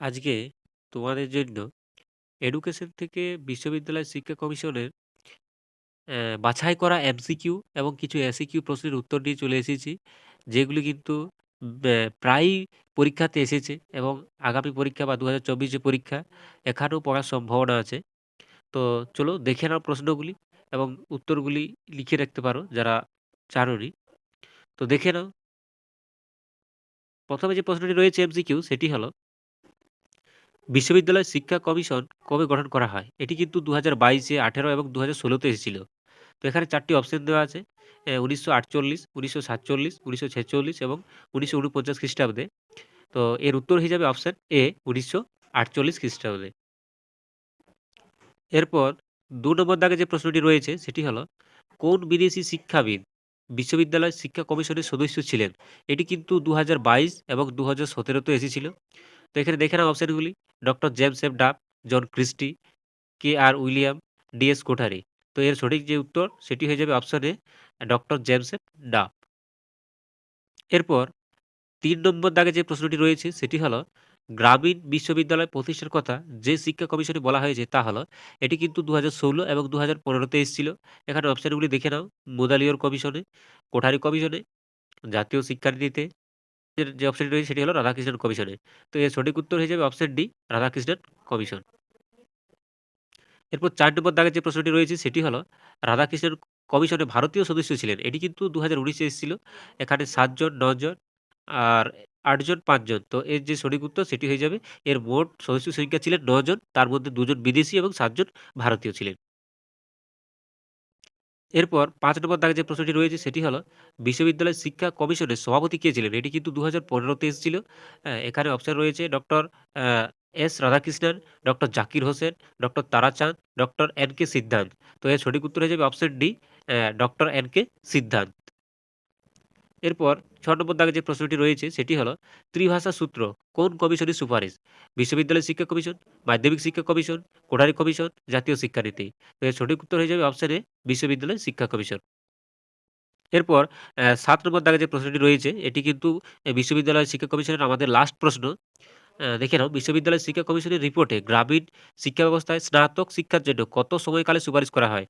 আজকে তোমাদের জন্য এডুকেশন থেকে বিশ্ববিদ্যালয় শিক্ষা কমিশনের বাছাই করা এমসিকিউ এবং কিছু এসিকিউ প্রশ্নের উত্তর নিয়ে চলে এসেছি। যেগুলি কিন্তু প্রায়ই পরীক্ষাতে এসেছে এবং আগামী পরীক্ষা বা ২০২৪ যে পরীক্ষা এখানেও পড়ার সম্ভাবনা আছে। তো চলো দেখে নাও প্রশ্নগুলি এবং উত্তরগুলি লিখে রাখতে পারো যারা জানোনি। তো দেখে নাও। প্রথমে যে প্রশ্নটি রয়েছে এমসিকিউ সেটি হলো বিশ্ববিদ্যালয় শিক্ষা কমিশন কবে গঠন করা হয়? এটি কিন্তু দু হাজার বাইশে আঠেরো এবং ২০১৬ তে এসেছিল। তো এখানে ৪ টি অপশন দেওয়া আছে। উনিশশো আটচল্লিশ উনিশশো ১৯৪৮, ১৯৪৭, ১৯৪৬ এবং ১৯৪৯ খ্রিস্টাব্দে। তো এর উত্তর হিসাবে অপশন এ ১৯৪৮ খ্রিস্টাব্দে। এরপর দু নম্বর দাগে যে প্রশ্নটি রয়েছে সেটি হলো, কোন বিদেশি শিক্ষাবিদ বিশ্ববিদ্যালয় শিক্ষা কমিশনের সদস্য ছিলেন? এটি কিন্তু ২০২২ এবং দু হাজার সতেরোতে এসেছিল। তো এখানে দেখে নাও অপশনগুলি doctor James F Duff, John Christie, K R William, D S Kothari. তো এর সঠিক যে উত্তর সেটি হয়ে যাবে option A doctor James F Duff. এরপর তিন নম্বর দাগে যে প্রশ্নটি রয়েছে সেটি হলো, গ্রামীণ বিশ্ববিদ্যালয় প্রতিষ্ঠার কথা যে শিক্ষা কমিশনে বলা হয়েছে তা হলো, এটি কিন্তু ২০১৬ এবং দু হাজার পনেরোতে এসেছিল। এখানে অপশানগুলি দেখে নাও মুদালিয়র কমিশনে, কোঠারি কমিশনে, জাতীয় শিক্ষানীতিতে যে অপশনটি রয়েছে সেটি হলো রাধাকৃষ্ণন কমিশনে। তো এর সঠিক উত্তর হয়ে যাবে অপশন ডি রাধাকৃষ্ণন কমিশন। এরপর চার নম্বর দাগে যে প্রশ্নটি রয়েছে সেটি হলো, রাধাকৃষ্ণন কমিশনে ভারতীয় সদস্য ছিলেন। এটি কিন্তু দু হাজার উনিশে এসেছিল। এখানে সাতজন নজন আর আটজন পাঁচজন তো এর যে সঠিক উত্তর সেটি হয়ে যাবে এর মোট সদস্য সংখ্যা ছিলেন নজন তার মধ্যে দুজন বিদেশি এবং সাতজন ভারতীয় ছিলেন। এরপর পাঁচ নম্বর দাগে যে প্রশ্নটি রয়েছে সেটি হলো, বিশ্ববিদ্যালয় শিক্ষা কমিশনের সভাপতি কে ছিলেন? এটি কিন্তু দু হাজার পনেরোতে এসেছিল। এখানে অপশন রয়েছে doctor S Radhakrishnan, doctor Zakir Hussain, doctor Tarachand, doctor N K Siddhanta. তো এর সঠিক উত্তর হয়ে যাবে option D doctor N K Siddhanta. এরপর ৬ নম্বর দাগে যে প্রশ্নটি রয়েছে সেটি হলো, ত্রিভাষা সূত্র কোন কমিশনের সুপারিশ? বিশ্ববিদ্যালয় শিক্ষা কমিশন, মাধ্যমিক শিক্ষা কমিশন, কোঠারি কমিশন, জাতীয় শিক্ষানীতি। তো এর সঠিক উত্তর হয়ে যাবে অপশানে বিশ্ববিদ্যালয় শিক্ষা কমিশন। এরপর সাত নম্বর দাগে যে প্রশ্নটি রয়েছে এটি কিন্তু বিশ্ববিদ্যালয় শিক্ষা কমিশনের আমাদের লাস্ট প্রশ্ন। দেখে নাও বিশ্ববিদ্যালয় শিক্ষা কমিশনের রিপোর্টে গ্রামীণ শিক্ষা ব্যবস্থায় স্নাতক শিক্ষার জন্য কত সময়কালে সুপারিশ করা হয়?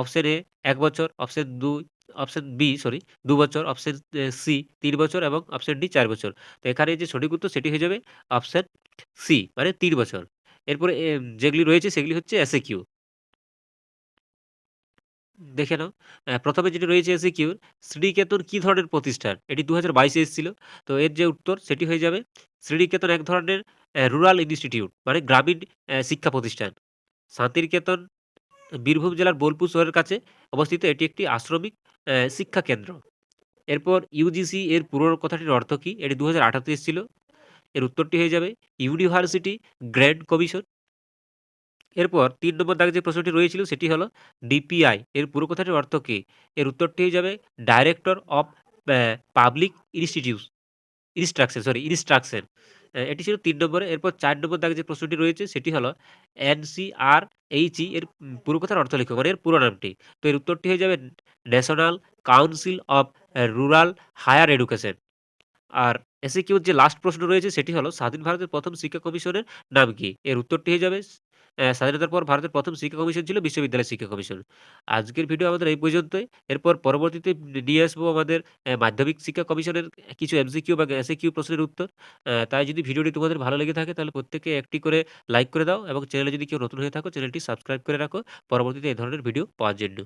অপশন এ ১ বছর, অপশন ২ অপশন বি সরি দু বছর, অপশন সি তিন বছর এবং অপশন ডি চার বছর। তো এখানে যে সঠিক উত্তর সেটি হয়ে যাবে অপশন সি মানে তিন বছর। এরপরে যেগুলি রয়েছে সেগুলি হচ্ছে এসে কিউ দেখে নাও। প্রথমে যেটি রয়েছে এসিকিউ শ্রীনিকেতন কী ধরনের প্রতিষ্ঠান? এটি ২০২২ এ এসেছিল। তো এর যে উত্তর সেটি হয়ে যাবে শ্রীনিকেতন এক ধরনের রুরাল ইনস্টিটিউট মানে গ্রামীণ শিক্ষা প্রতিষ্ঠান। শান্তিনিকেতন বীরভূম জেলার বোলপুর শহরের কাছে অবস্থিত এটি একটি আশ্রমিক শিক্ষা কেন্দ্র। এরপর ইউজিসি এর পুরো কথাটির অর্থ কি? এটি ২০১৮ তে এসেছিল। এর উত্তরটি হয়ে যাবে ইউনিভার্সিটি গ্র্যান্ড কমিশন। এরপর তিন নম্বর দাগে যে প্রশ্নটি রয়েছিল সেটি হলো ডিপিআই এর পুরো কথাটির অর্থ কি? এর উত্তরটি হয়ে যাবে director of public institutes instruction sorry instruction. এটি ছিল তিন নম্বরে। এরপর চার নম্বর দাগে যে প্রশ্নটি রয়েছে সেটি হলো এনসিআরএইচই এর পুরো কথার অর্থ লিখো মানে এর পুরো নামটি। তো এর উত্তরটি হয়ে যাবে national council of rural higher education. আর এসিকিউর যে লাস্ট প্রশ্ন রয়েছে, সেটি হলো, স্বাধীন ভারতের প্রথম শিক্ষা কমিশনের নাম কি? এর উত্তরটি হয়ে যাবে স্বাধীনতার পর ভারতের প্রথম শিক্ষা কমিশন ছিল বিশ্ববিদ্যালয় শিক্ষা কমিশন। আজকের ভিডিও আমাদের এই পর্যন্তই। এরপর পরবর্তীতে নিয়ে আসব আমাদের মাধ্যমিক শিক্ষা কমিশনের কিছু এমসিকিউ বা এসিকিউ প্রশ্নের উত্তর। তাই যদি ভিডিওটি তোমাদের ভালো লেগে থাকে, তাহলে প্রত্যেকে একটি করে লাইক করে দাও এবং চ্যানেলে যদি কেউ নতুন হয়ে থাকো চ্যানেলটি সাবস্ক্রাইব করে রাখো পরবর্তীতে এই ধরনের ভিডিও পাওয়ার জন্য।